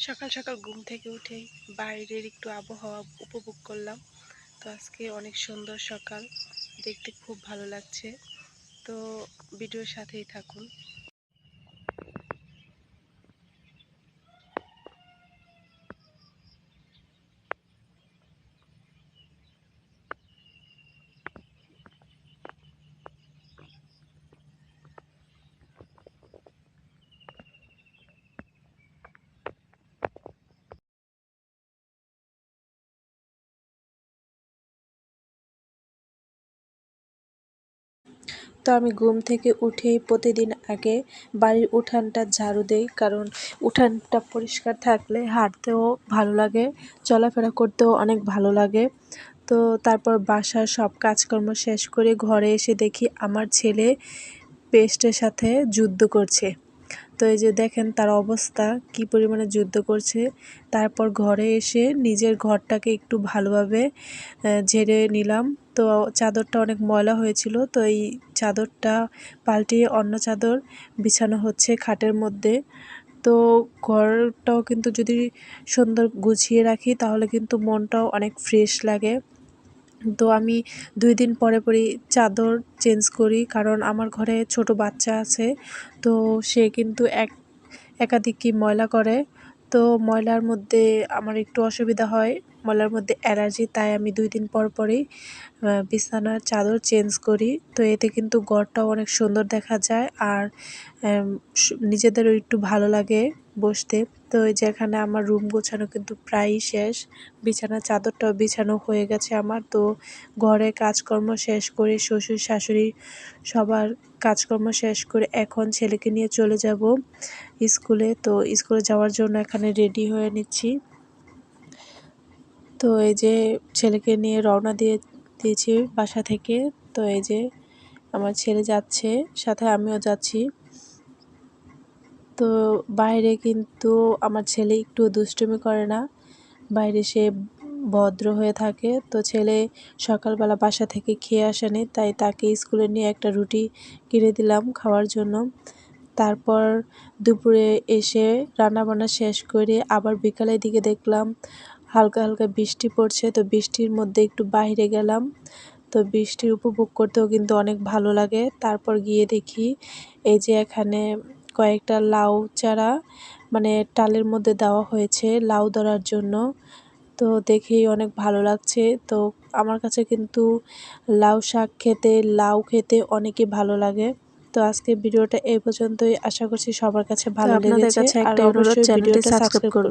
সকাল সকাল ঘুম থেকে উঠে বাইরের একটু আবহাওয়া উপভোগ করলাম। তো আজকে অনেক সুন্দর সকাল, দেখতে খুব ভালো লাগছে। তো ভিডিওর সাথেই থাকুন। আমি ঘুম থেকে উঠেই প্রতিদিন আগে বাড়ির উঠানটা ঝাড়ু দেই, কারণ উঠানটা পরিষ্কার থাকলে হাঁটতেও ভালো লাগে, চলাফেরা করতেও অনেক ভালো লাগে। তো তারপর বাসার সব কাজকর্ম শেষ করে ঘরে এসে দেখি আমার ছেলে পেস্টের সাথে যুদ্ধ করছে। তো এই যে দেখেন তার অবস্থা, কি পরিমাণে যুদ্ধ করছে। তারপর ঘরে এসে নিজের ঘরটাকে একটু ভালোভাবে ঝেড়ে নিলাম। তো চাদরটা অনেক ময়লা হয়েছিল, তো এই চাদরটা পাল্টিয়ে অন্য চাদর বিছানো হচ্ছে খাটের মধ্যে। তো ঘরটাও কিন্তু যদি সুন্দর গুছিয়ে রাখি, তাহলে কিন্তু মনটাও অনেক ফ্রেশ লাগে। তো আমি দুই দিন পরে পরেই চাদর চেঞ্জ করি, কারণ আমার ঘরে ছোট বাচ্চা আছে, তো সে কিন্তু এক, একাধিকই ময়লা করে। তো ময়লার মধ্যে আমার একটু অসুবিধা হয়। ময়লার মধ্যে অ্যালার্জি, তাই আমি দুই দিন পর পরই বিছানার চাদর চেঞ্জ করি। তো এতে কিন্তু ঘরটাও অনেক সুন্দর দেখা যায় আর নিজেদেরও একটু ভালো লাগে বসতে। তো এই যে এখানে আমার রুম গোছানো কিন্তু প্রায়ই শেষ। বিছানার চাদরটাও বিছানো হয়ে গেছে আমার। তো ঘরে কাজকর্ম শেষ করে শ্বশুর, শাশুড়ি সবার কাজকর্ম শেষ করে এখন ছেলেকে নিয়ে চলে যাব স্কুলে। তো স্কুলে যাওয়ার জন্য এখানে রেডি হয়ে নিচ্ছি। তো এই যে ছেলেকে নিয়ে রওনা দিয়ে দিয়েছি বাসা থেকে, তো এই যে আমার ছেলে যাচ্ছে, সাথে আমিও যাচ্ছি। তো বাইরে কিন্তু আমার ছেলে একটু দুষ্টুমি করে না, বাইরে সে ভদ্র হয়ে থাকে। তো ছেলে সকালবেলা বাসা থেকে খেয়ে আসেনি, তাই তাকে স্কুলে নিয়ে একটা রুটি কিনে দিলাম খাওয়ার জন্য। তারপর দুপুরে এসে রান্নাবান্না শেষ করে আবার বিকালের দিকে দেখলাম হালকা হালকা বৃষ্টি পড়ছে তো বৃষ্টির মধ্যে একটু বাইরে গেলাম। তো বৃষ্টির উপভোগ করতেও কিন্তু অনেক ভালো লাগে। তারপর গিয়ে দেখি এই যে এখানে কয়েকটা লাউ চারা মানে টালের মধ্যে দেওয়া হয়েছে লাউ ধরার জন্য। তো দেখেই অনেক ভালো লাগছে। তো আমার কাছে কিন্তু লাউ শাক খেতে লাউ খেতে অনেকই ভালো লাগে। তো আজকে ভিডিওটা এই পর্যন্তই। আশা করছি সবার কাছে ভালো লেগেছে। আর অবশ্যই ভিডিওটা সাবস্ক্রাইব করুন।